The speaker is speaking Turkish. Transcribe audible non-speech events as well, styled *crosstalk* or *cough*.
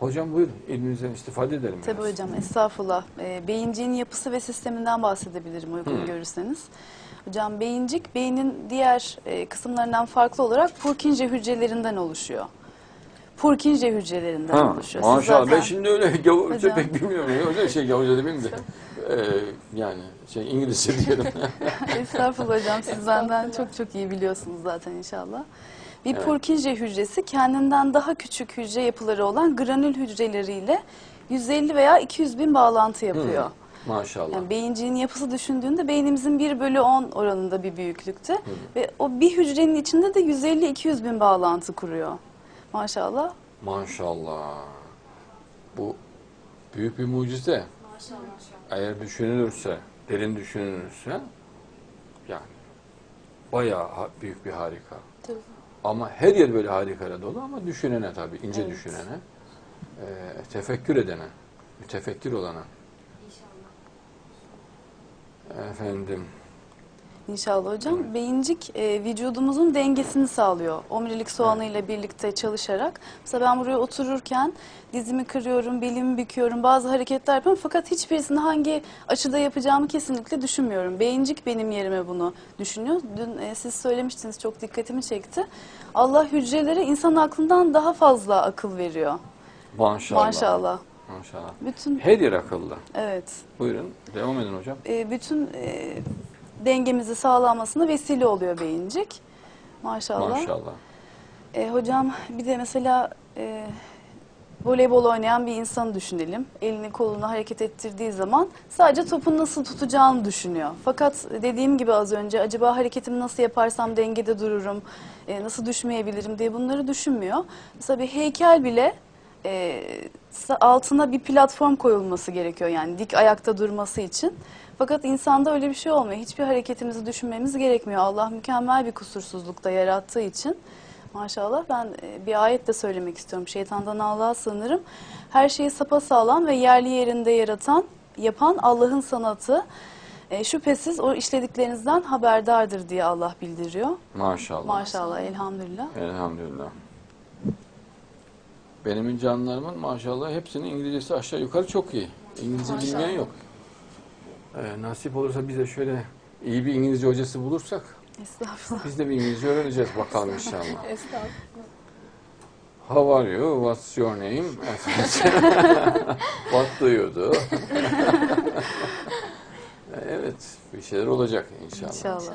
Hocam buyurun ilminizden istifade edelim. Tabii biraz. hocam estağfurullah. Ee, beyinciğin yapısı ve sisteminden bahsedebilirim uygun Hı. görürseniz. Hocam beyincik beynin diğer e, kısımlarından farklı olarak Purkinje hücrelerinden oluşuyor. Purkinje hücrelerinden Ha, oluşuyor. Siz maşallah ben zaten- şimdi öyle gavurca pek bilmiyorum. ya. Öyle şey gavurca da bilmiyorum da. Ee, yani şey İngilizce diyelim. *laughs* Estağfurullah hocam siz benden çok çok iyi biliyorsunuz zaten inşallah. Bir Evet. Purkinje hücresi kendinden daha küçük hücre yapıları olan granül hücreleriyle 150 veya 200 bin bağlantı yapıyor. Maşallah. Yani beyinciğin yapısı düşündüğünde beynimizin 1 bölü 10 oranında bir büyüklükte. Ve o bir hücrenin içinde de 150-200 bin bağlantı kuruyor. Maşallah. Maşallah. Bu büyük bir mucize. Eğer düşünülürse, derin düşünülürse yani bayağı büyük bir harika. Tabii. Ama her yer böyle harikayla dolu ama düşünene tabii, ince Evet. düşünene, e, tefekkür edene, mütefekkir olana. Efendim, İnşallah hocam. Beyincik e, vücudumuzun dengesini sağlıyor. Omurilik soğanı ile birlikte çalışarak. Mesela ben buraya otururken dizimi kırıyorum, belimi büküyorum, bazı hareketler yapıyorum. Fakat hiçbirisini hangi açıda yapacağımı kesinlikle düşünmüyorum. Beyincik benim yerime bunu düşünüyor. Dün e, siz söylemiştiniz, çok dikkatimi çekti. Allah hücrelere insan aklından daha fazla akıl veriyor. maşallah. Maşallah. Maşallah. Bütün Her yer akıllı. evet. Buyurun, devam edin hocam. e, bütün e, dengemizi sağlamasına vesile oluyor beyincik. Maşallah. Maşallah. E, hocam bir de mesela e, voleybol oynayan bir insanı düşünelim. Elini kolunu hareket ettirdiği zaman sadece topu nasıl tutacağını düşünüyor. Fakat dediğim gibi az önce acaba hareketimi nasıl yaparsam dengede dururum, e, nasıl düşmeyebilirim diye bunları düşünmüyor. Mesela bir heykel bile e, altına bir platform koyulması gerekiyor yani dik ayakta durması için. Fakat insanda öyle bir şey olmuyor. Hiçbir hareketimizi düşünmemiz gerekmiyor. Allah mükemmel bir kusursuzlukta yarattığı için. Maşallah ben e, bir ayet de söylemek istiyorum. Şeytandan Allah'a sığınırım. Her şeyi sapasağlam ve yerli yerinde yaratan, yapan Allah'ın sanatı. E, şüphesiz o işlediklerinizden haberdardır diye Allah bildiriyor. Maşallah. Maşallah, elhamdülillah. Elhamdülillah. Benim canlarımın maşallah hepsinin İngilizcesi aşağı yukarı çok iyi. İngilizce bilmeyen yok. Ee, nasip olursa biz de şöyle iyi bir İngilizce hocası bulursak Estağfurullah. biz de bir İngilizce öğreneceğiz bakalım inşallah. *laughs* Estağfurullah. How are you? What's your name? *laughs* *laughs* What do you do? evet, bir şeyler olacak inşallah. İnşallah.